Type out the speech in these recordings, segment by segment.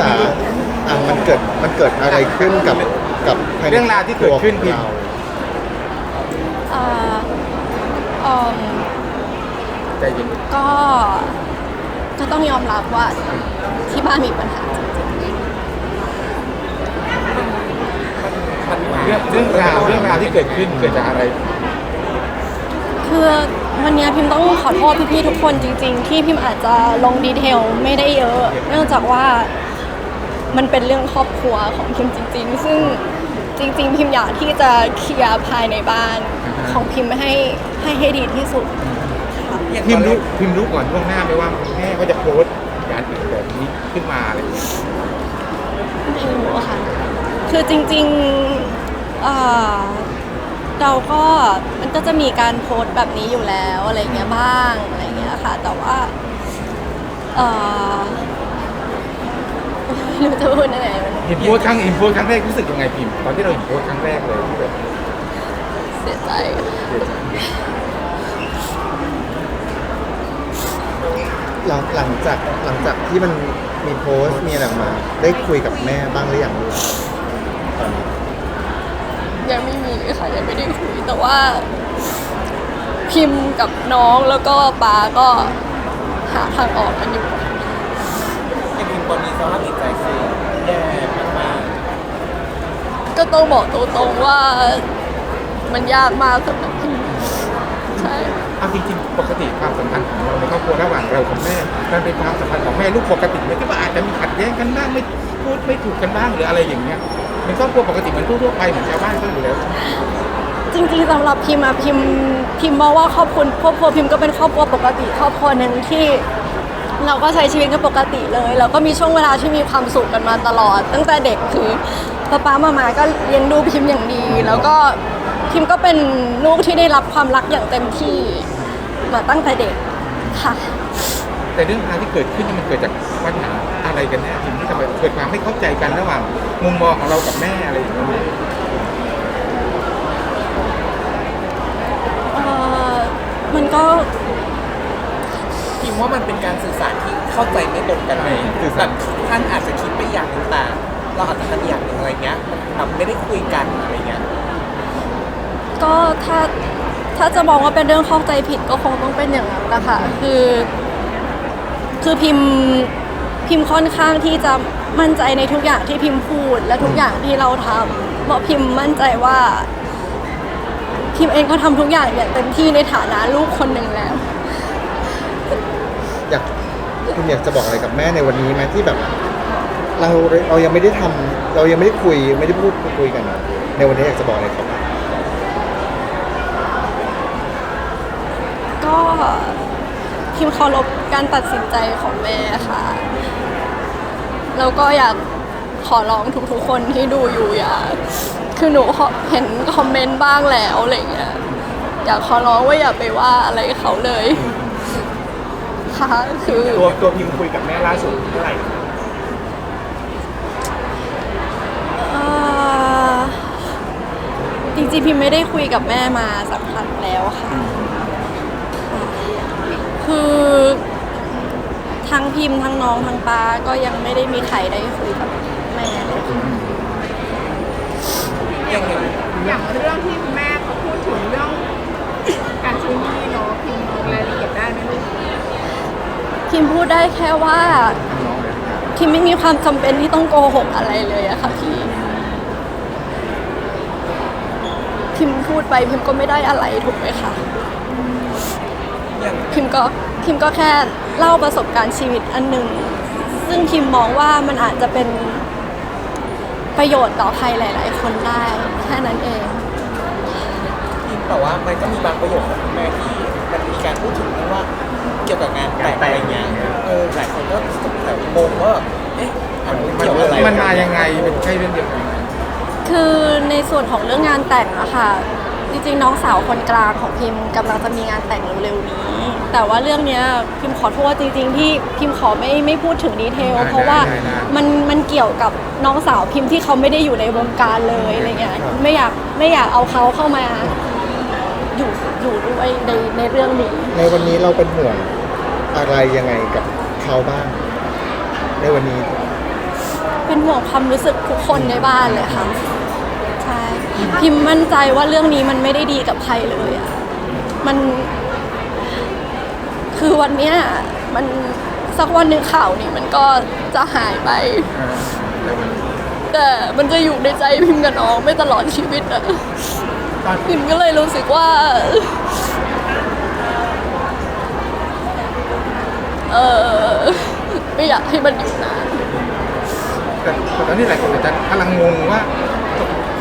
จ๋าอะมันเกิดมันเกิดอะไรขึ้นกับกับภยในเรื่องราวที่เกิดขึ้นพิมพ์ตัวเรา เอ่อเอิ่มใจเย็นก็ก็ต้องยอมรับว่าที่บ้านมีปัญหาเรื่องเรื่องราวเรื่องราวที่เกิดขึ้นเกิดจากอะไร คือวันเนี้ยพิมต้องขอโทษพี่ๆทุกคนจริง ๆ ที่พิมอาจจะลงดีเทลไม่ได้เยอะ เนื่องจากว่า มันเป็นเรื่องครอบครัวของพิมจริง ๆ ซึ่งจริง ๆ พิมอยากที่จะเคลียร์ภายในบ้านของพิมให้ให้ให้ดีที่สุดค่ะพิมพ์รู้พิมพ์รู้ก่อนล่วงหน้าไหมว่าแม่ก็จะโพสต์การแบบนี้ขึ้นมาอะไรอย่างเงี้ยไม่รู้อะค่ะ คือจริงๆเอ่อเราก็มันก็จะมีการโพสต์แบบนี้อยู่แล้วอะไรเงี้ยบ้างอะไรเงี้ยค่ะ แต่ว่าเอ่อไม่ รู้จะพูดยังไงมันเห็นโพสต์ครั้งเห็นโพสต์ครั้งแรกรู้สึกยังไงพิมพ์ตอนที่เราเห็นโพสต์ครั้งแรกเลยที่แบบเสียใจหลังหลังจากหลังจากที่มันมีโพสต์มีอะไรออกมา ได้คุยกับแม่บ้างหรือยังลูกตอนนี้ยังไม่มีค่ะยังไม่ได้คุยแต่ว่า พิมพ์กับน้องแล้วก็ป้าก็หาทางออกกันอยู่จริงๆ ตอนนี้สภาพจิตใจคือแย่มากก็ต้องบอกตรงๆว่ามันยากมากสำหรับพิมใช่เอาจริงๆปกติความสัมพันธ์ของเราในครอบครัวระหว่างเรากับแม่มันเป็นความสัมพันธ์ของแม่ลูกปกติไหมที่ว่าอาจจะมีขัดแย้งกันบ้างไม่พูดไม่ถูกกันบ้างหรืออะไรอย่างเงี้ยเป็นครอบครัวปกติเหมือนทั่วๆไปเหมือนชาวบ้านก็อยู่แล้วจริงๆสำหรับพิมอะพิมพิมมองว่าครอบครัวครอบครัวพิมก็เป็นครอบครัวปกติครอบครัวหนึ่งที่ เราก็ใช้ชีวิตกันปกติเลยแล้วก็มีช่วงเวลาที่มีความสุขกันมาตลอด ตั้งแต่เด็กคือป้าป้ามามาก็เลี้ยงดูพิมอย่างดี แล้วก็พิมก็เป็นลูกที่ได้รับความรักอย่างเต็มที่มาตั้งแต่เด็กค่ะ แต่เรื่องราวที่เกิดขึ้นนี่มันเกิดจากปัญหาอะไรกันแน่พิมที่ทำให้เกิดความไม่เข้าใจกันระหว่างมุมมองของเรากับแม่อะไรอย่างเงี้ยเอ่อมันก็ ๆคิดว่ามันเป็นการสื่อสารที่เข้าใจไม่ตรงกันไหมแบบท่านอาจจะคิดไปอย่างหนึงแต่เราอาจจะทำอย่างหนึ่งอะไรเงี้ยมันแบบไม่ได้คุยกันอะไรเงี้ย ก็ถ้าถ้าจะมองว่าเป็นเรื่องเข้าใจผิดก็คงต้องเป็นอย่างนั้นนะคะคือ คือพิมพ์พิมพ์ค่อนข้างที่จะมั่นใจในทุกอย่างที่พิมพ์พูดและทุกอย่างที่เราทำเพราะพิมพ์มั่นใจว่าพิมพ์เองก็ทำทุกอย่างอย่างเต็มที่ในฐานะลูกคนหนึ่งแล้วอยาก คุณอยากจะบอกอะไรกับแม่ในวันนี้ไหมที่แบบ เราเรายังไม่ได้ทำเรายังไม่ได้คุยไม่ได้พูดคุยกัน ในวันนี้อยากจะบอกอะไรเขาบ้างก็พิมเคารพการตัดสินใจของแม่ค่ะแล้วก็อยากขอร้องทุกๆคนที่ดูอยู่อย่าคือหนูเห็นคอมเมนต์บ้างแล้วอะไรเงี้ยอยากขอร้องว่าอย่าไปว่าอะไรเขาเลย ค่ะคือตัวตัวพิมคุยกับแม่ล่าสุดเมื่อไหร่เอ่อจริงๆพิมไม่ได้คุยกับแม่มาสักพักแล้วค่ะ คือทั้งพิมพ์ทั้งน้องทั้งป้าก็ยังไม่ได้มีใครได้คุยกับแม่เลยยังไงอย่างเรื่องที่คุณแม่เขาพูดถึงเรื่องการใช้หนี้เนาะพิมพ์รายละเอียดได้ไหมลูก พิมพูดได้แค่ว่าพิมไม่มีความจำเป็นที่ต้องโกหกอะไรเลยอะค่ะพี่พิมพูดไปพิมก็ไม่ได้อะไรถูกไหมคะพิมก็พิมก็แค่เล่าประสบการณ์ชีวิตอันหนึ่งซึ่งพิมมองว่ามันอาจจะเป็นประโยชน์ต่อใครหลาย ๆ คนได้แค่นั้นเองพิมแต่ว่ามันก็มีบางประโยคของคุณแม่ที่มันมีการพูดถึงว่า เกี่ยวกับงานแต่งอะไรเงี้ยเออหลายคนก็สงสัยงงว่าเอ๊ะมันมันเกี่ยวอะไรมันมายังไงเป็นใช่เรื่องเดียวกันไหมคือในส่วนของเรื่องงานแต่งอะค่ะ จริงๆ น้องสาวคนกลางของพิมกำลังจะมีงานแต่งเร็วๆนี้ แต่ว่าเรื่องเนี้ยพิมขอโทษจริง ๆ ที่พิมขอไม่ไม่พูดถึงดีเทลเพราะว่ามันมันเกี่ยวกับน้องสาวพิมที่เขาไม่ได้อยู่ในวงการเลยอะไรเงี้ยไม่อยากไม่อยากเอาเขาเข้ามาอยู่อยู่ด้วยในในเรื่องนี้ ในวันนี้เราเป็นห่วง อะไรยังไงกับเขาบ้าง ในวันนี้ เป็นห่วงความรู้สึกทุกคนในบ้านเลยค่ะใช่พิมมั่นใจว่าเรื่องนี้มันไม่ได้ดีกับใครเลยอะมัน คือวันเนี้ยมันสักวันหนึ่งข่าวนี้มันก็จะหายไป แต่มันจะอยู่ในใจพิมกับน้องไม่ตลอดชีวิตอะตอนพิมก็เลยรู้สึกว่า เออไม่อยากให้มันอยู่นานแต่แต่ตอนนี้หลายคนอาจจะกำลังงงว่า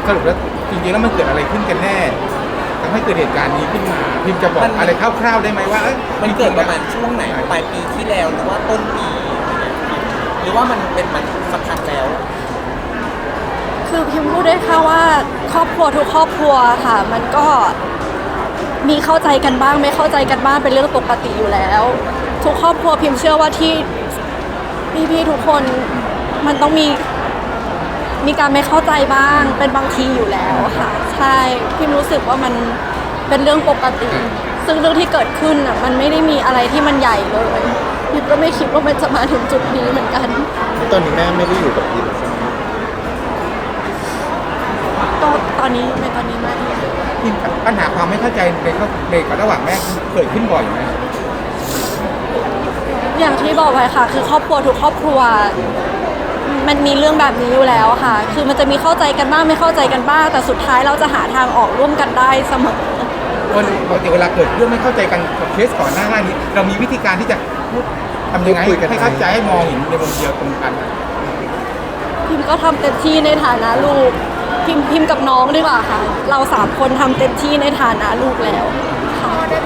สรุปแล้วจริงๆแล้วมันเกิดอะไรขึ้นกันแน่ทำให้เกิดเหตุการณ์นี้ขึ้นมาพิมพ์จะบอกอะไรคร่าวๆได้ไหมว่าอ้ยมันเกิดประมาณช่วงไหนปลายปีที่แล้วหรือว่าต้นปีอะไรเงี้ยหรือว่ามันเป็นมันสักพักแล้ว คือพิมพูดได้แค่ว่าครอบครัวทุกครอบครัวค่ะ มันก็มีเข้าใจกันบ้างไม่เข้าใจกันบ้างเป็นเรื่องปกติอยู่แล้ว ทุกครอบครัวพิมเชื่อว่าที่พี่ๆทุกคนมันต้องมีมีการไม่เข้าใจบ้าง เป็นบางทีอยู่แล้วค่ะ ใช่พิมรู้สึกว่ามันเป็นเรื่องปกติ ซึ่งเรื่องที่เกิดขึ้นอะมันไม่ได้มีอะไรที่มันใหญ่เลยพิมก็ไม่คิดว่ามันจะมาถึงจุดนี้เหมือนกัน ตอนนี้แม่ไม่ได้อยู่กับพิมใช่ไหมก็ตอนนี้ในตอนนี้ไม่ พิมพ์ปัญหาความไม่เข้าใจในครอบในกับระหว่างแม่เกิดขึ้นบ่อยไหม อย่างที่บอกไว้ค่ะ คือครอบครัวทุกครอบครัว มันมีเรื่องแบบนี้อยู่แล้วค่ะ คือมันจะมีเข้าใจกันบ้างไม่เข้าใจกันบ้าง แต่สุดท้ายเราจะหาทางออกร่วมกันได้เสมอคนปกติเวลาเกิดเรื่องไม่เข้าใจกันกับเคสก่อนหน้านี้ เรามีวิธีการที่จะพูดทำยังไงให้เข้าใจให้มองเห็นในมุมเดียวตรงกันพิมก็ทำเต็มที่ในฐานะลูกพิมพิมกับน้องดีกว่าค่ะ เราสามคนทำเต็มที่ในฐานะลูกแล้วค่ะพ่อได้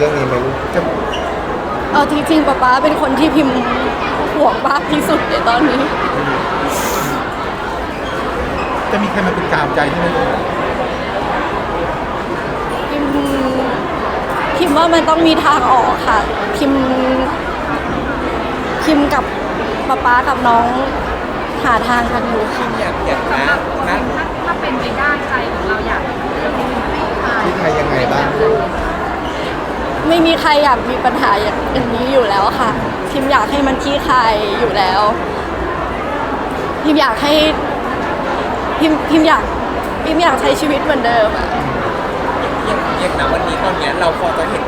เป็นกลางเลยสำหรับเรื่องนี้ไหมลูกจะเอาจริงๆป๊าป๊าเป็นคนที่พิมห่วงมากที่สุดในตอนนี้ จะมีใครมาเป็นกาวใจที่ไม่รู้พิมพิมว่ามันต้องมีทางออกค่ะ พิมพิมกับป๊าป๊ากับน้องหาทางกันอยู่ค่ะ อยากอยากนะนะถ้าถ้าเป็นไปได้ใจของเราอยากเรื่องนี้ไม่คลายที่ไทยยังไงบ้างลูก ไม่มีใครอยากมีปัญหาอย่างนี้อยู่แล้วค่ะพิมอยากให้มันขี้คายอยู่แล้วพิมอยากให้พิมพิมอยากพิมอยากใช้ชีวิตเหมือนเดิมอะอย่างอย่างนะวันนี้ตอนเนี้ยเราพอจะเห็น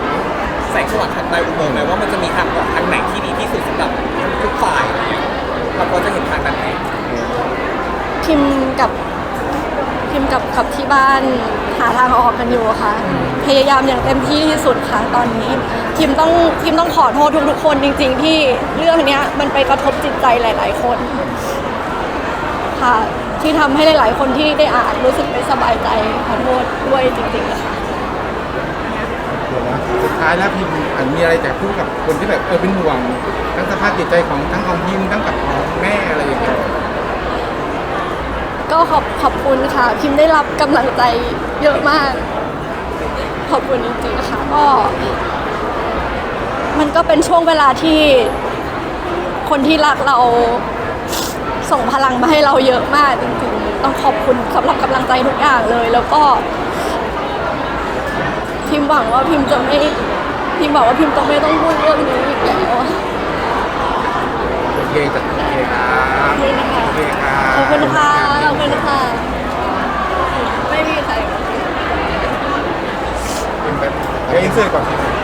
แสงสว่างทางใต้อุโมงค์ไหมว่ามันจะมีทางออกทางไหนที่ดีที่สุดสำหรับทุกฝ่ายอะไรเงี้ยเราพอจะเห็นทางนั้นไหมพิมกับพิมกับกับที่บ้านหาทางออกกันอยู่ค่ะ พยายามอย่างเต็มที่ที่สุดค่ะตอนนี้พิมต้องพิมต้องขอโทษทุกๆคนจริง ๆ ที่เรื่องเนี้ยมันไปกระทบจิตใจหลาย ๆ คน ค่ะ ที่ทำให้หลาย ๆ คนที่ได้อ่านรู้สึกไม่สบายใจขอโทษด้วยจริงๆค่ะ เดี๋ยวนะสุดท้ายแล้วพิมพ์อันมีอะไรจะพูดกับคนที่แบบเออเป็นห่วงทั้งสภาพจิตใจของทั้งของพิมพ์ทั้งกับของแม่อะไรอย่างเงี้ยก็ ขอบขอบคุณค่ะ พิมพ์ได้รับกำลังใจเยอะมาก ขอบคุณจริงๆค่ะก็มันก็เป็นช่วงเวลาที่คนที่รักเราส่งพลังมาให้เราเยอะมากจริงๆ ต้องขอบคุณสำหรับกำลังใจทุกอย่างเลย แล้วก็ พิมหวังว่าพิมจะไม่พิมหวังว่าพิมจะไม่ต้องพูดเรื่องนี้อีกแล้ว เคจ้ะโอเคครับขอบคุณค่ะโอเคครับขอบคุณค่ะขอบคุณค่ะ ไม่มีใคร เป็นแบบเดี๋ยวอินเสิร์ตก่อนสิ